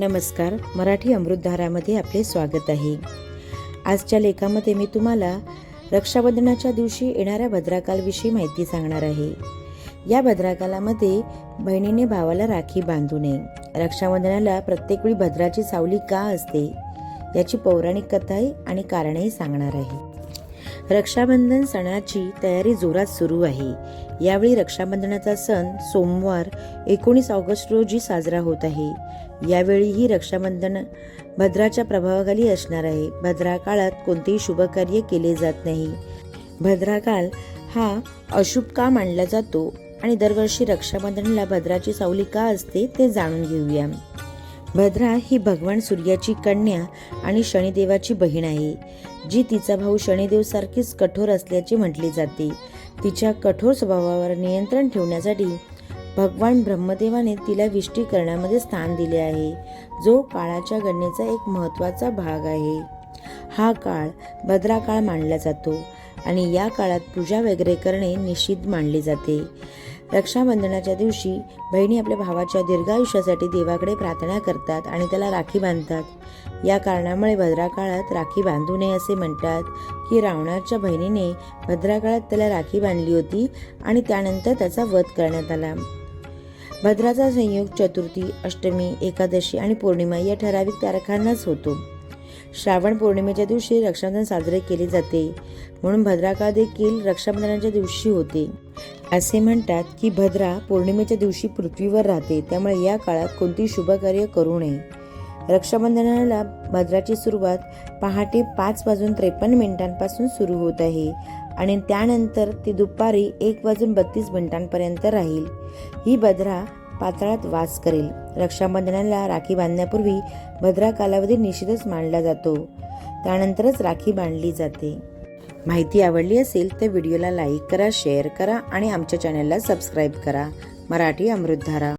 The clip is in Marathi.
नमस्कार मराठी अमृतधारामध्ये आपले स्वागत आहे. आजच्या लेखामध्ये मी तुम्हाला रक्षाबंधनाच्या दिवशी येणाऱ्या भद्राकालविषयी माहिती सांगणार आहे. या भद्राकालामध्ये बहिणीने भावाला राखी बांधू नये. रक्षाबंधनाला प्रत्येक वेळी भद्राची सावली का असते याची पौराणिक कथाही आणि कारणही सांगणार आहे. रक्षाबंधन सणाची तयारी जोरात सुरू आहे. यावेळी रक्षाबंधनाचा सण सोमवार एकोणीस ऑगस्ट रोजी साजरा होत आहे. यावेळीही रक्षाबंधन भद्राच्या प्रभावाखाली असणार आहे. भद्रा काळात कोणतेही शुभकार्य केले जात नाही. भद्राकाल हा अशुभ का मानला जातो? आणि दरवर्षी रक्षाबंधनाला भद्राची सावली का असते ते जाणून घेऊया. भद्रा ही भगवान सूर्याची कन्या आणि शनिदेवाची बहीण आहे जी तिचा भाऊ शनिदेव सारखीच कठोर असल्याचे म्हटले जाते. तिच्या कठोर स्वभावावर नियंत्रण ठेवण्यासाठी भगवान ब्रह्मदेवाने तिला विष्टीकरणामध्ये स्थान दिले आहे जो काळाच्या गणनेचा एक महत्त्वाचा भाग आहे. हा काळ भद्रा काळ मानला जातो आणि या काळात पूजा वगैरे करणे निषिद्ध मानले जाते. रक्षाबंधनाच्या दिवशी बहिणी आपल्या भावाच्या दीर्घायुष्यासाठी देवाकडे प्रार्थना करतात आणि त्याला राखी बांधतात. या कारणामुळे भद्राकाळात राखी बांधू नये असे म्हणतात की रावणाच्या बहिणीने भद्राकाळात त्याला राखी बांधली होती आणि त्यानंतर त्याचा वध करण्यात आला. भद्राचा संयोग चतुर्थी अष्टमी एकादशी आणि पौर्णिमा या ठराविक तारखांनाच होतो. श्रावण पौर्णिमेच्या दिवशी रक्षाबंधन साजरे केले जाते. म्हणून भद्राकाळ देखील रक्षाबंधनाच्या दिवशी होते. असे म्हणतात की भद्रा पौर्णिमेच्या दिवशी पृथ्वीवर राहते. त्यामुळे या काळात कोणतीही शुभकार्य करू नये. रक्षाबंधनाला भद्राची सुरुवात पहाटे पाच वाजून त्रेपन्न मिनिटांपासून सुरू होत आहे आणि त्यानंतर ती दुपारी एक वाजून बत्तीस मिनिटांपर्यंत राहील. ही भद्रा पाताळात वास करेल. रक्षाबंधनाला राखी बांधण्यापूर्वी भद्रा कालावधी निश्चितच मांडला जातो. त्यानंतरच राखी बांधली जाते. माहिती आवडली असेल तर व्हिडिओला लाईक करा शेअर करा आणि आमच्या चॅनलला सबस्क्राईब करा. मराठी अमृतधारा.